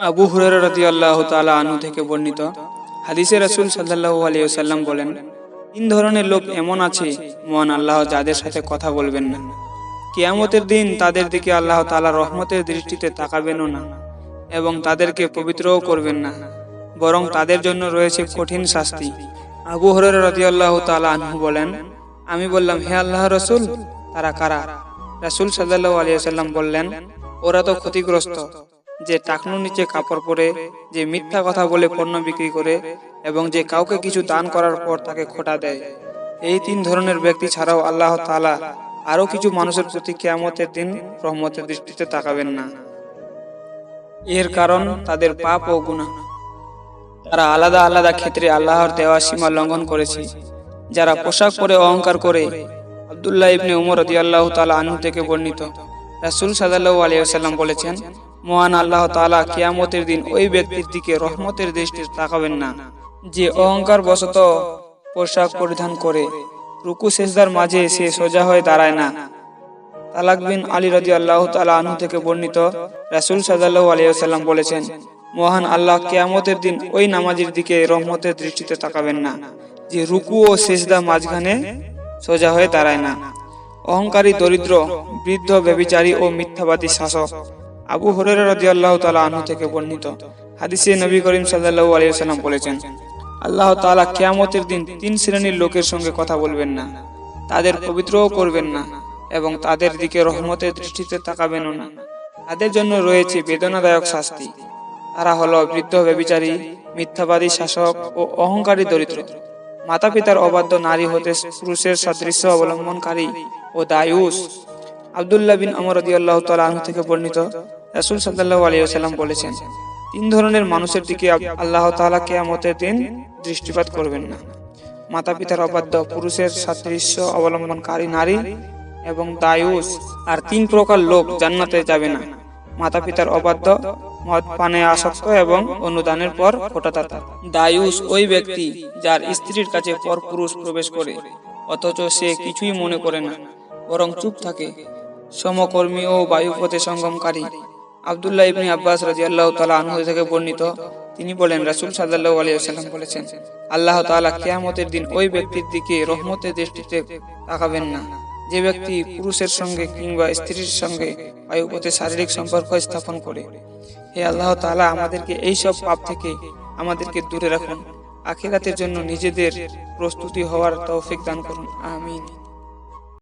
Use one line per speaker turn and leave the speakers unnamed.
আবু হুরারা আল্লাহ তাআলা আনু থেকে বর্ণিত হাদিসে রাসূল সাল্লাল্লাহু আলাইহি ওয়াসাল্লাম বলেন, তিন ধরনের লোক এমন আছে, মহান আল্লাহ যাদের সাথে কথা বলবেন না। কেয়ামতের দিন তাদের দিকে আল্লাহ তাআলা রহমতের দৃষ্টিতে তাকাবেনও না এবং তাদেরকে পবিত্রও করবেন না। বরং তাদের জন্য রয়েছে কঠিন শাস্তি। আবু হুরারা আল্লাহ তাআলা আনহু বলেন, আমি বললাম, হে আল্লাহ রসুল, তারা কারা? রাসূল সাল্লাল্লাহু আলাইহি ওয়াসাল্লাম বললেন, ওরা তো ক্ষতিগ্রস্ত। যে টাকনুর নিচে কাপড় পরে, যে মিথ্যা কথা বলে পণ্য বিক্রি করে এবং যে কাউকে কিছু দান করার পর তাকে খোটা দেয়। এই তিন ধরনের ব্যক্তি ছাড়াও আল্লাহ তালা আরও কিছু মানুষের প্রতি কেয়ামতের দিন রহমতের দৃষ্টিতে তাকাবেন না। এর কারণ তাদের পাপ ও গুনাহ। তারা আলাদা আলাদা ক্ষেত্রে আল্লাহর দেওয়া সীমা লঙ্ঘন করেছে। যারা পোশাক পরে অহংকার করে, আব্দুল্লাহ ইবনে উমর আল্লাহ তালা আনহু থেকে বর্ণিত। রাসূল সাল্লাল্লাহু আলাইহি ওয়াসাল্লাম বলেছেন মহান আল্লাহ তাআলা কিয়ামতের দিন ওই ব্যক্তির দিকে রহমতের দৃষ্টিতে তাকাবেন না, যে অহংকার বশত পোশাক পরিধান করে, রুকু সেজদার মাঝে সে সোজা হয়ে দাঁড়ায় না। তালাক বিন আলী রাজি আল্লাহ তালা আনহু থেকে বর্ণিত রাসুল সাল্লাহ আলিয়াল্লাম বলেছেন, মহান আল্লাহ কেয়ামতের দিন ওই নামাজের দিকে রহমতের দৃষ্টিতে তাকাবেন না, যে রুকু ও সেজদা মাঝখানে সোজা হয়ে দাঁড়ায় না। অহংকারী, দরিদ্র, বৃদ্ধ ব্যবিচারী ও মিথ্যাবাদী শাসক আবু হরের রাজি আল্লাহ তালা আনহু থেকে বর্ণিত হাদিসে নবী করিম সাল্লাহ আলিয়াল্লাম বলেছেন, আল্লাহ তাআলা কেয়ামতের দিন তিন শ্রেণির লোকের সঙ্গে কথা বলবেন না, তাদের পবিত্রও করবেন না এবং তাদের দিকে রহমতের দৃষ্টিতে তাকাবেনও না। তাদের জন্য রয়েছে বেদনাদায়ক শাস্তি। তারা হলো বৃদ্ধ ব্যবিচারী, মিথ্যাবাদী শাসক ও অহংকারী দরিদ্র। মাতা পিতার অবাধ্য নারী হতে পুরুষের সদৃশ্য অবলম্বনকারী ও দায়ুস। আবদুল্লাহ বিন আমর রাদিয়াল্লাহু তাআলা আনহু থেকে বর্ণিত রাসূল সাল্লাল্লাহু আলাইহি ওয়াসাল্লাম বলেছেন, তিন ধরনের মানুষের দিকে আল্লাহ তাআলা কেয়ামতের দিন দৃষ্টিপাত করবেন না। মাতা পিতার অবাধ্য, পুরুষের সাদৃশ্য অবলম্বনকারী নারী এবং দায়ুস আর তিন প্রকার লোক জান্নাতে যাবে না। মাতা পিতার অবাধ্য, মদ পানে আসক্ত এবং অনুদানের পর ফোটাতাতা দায়ুস ওই ব্যক্তি যার স্ত্রীর কাছে পর পুরুষ প্রবেশ করে, অথচ সে কিছুই মনে করে না, বরং চুপ থাকে। সমকর্মী ও বায়ুপথে সঙ্গমকারী। আবদুল্লাহ ইবনে আব্বাস রাদিয়াল্লাহু তালা আনহু থেকে বর্ণিত, তিনি বলেন, রাসূল সাল্লাল্লাহু আলাইহি ওয়াসাল্লাম বলেছেন, আল্লাহ তাআলা কেয়ামতের দিন ওই ব্যক্তির দিকে রহমতের দৃষ্টিতে তাকাবেন না। যে ব্যক্তি পুরুষের সঙ্গে কিংবা স্ত্রীর সঙ্গে বায়ুপথে শারীরিক সম্পর্ক স্থাপন করে, হে আল্লাহ তাআলা আমাদেরকে এই সব পাপ থেকে আমাদেরকে দূরে রাখুন। আখিরাতের জন্য নিজেদের প্রস্তুতি হওয়ার তৌফিক দান করুন। আমিন।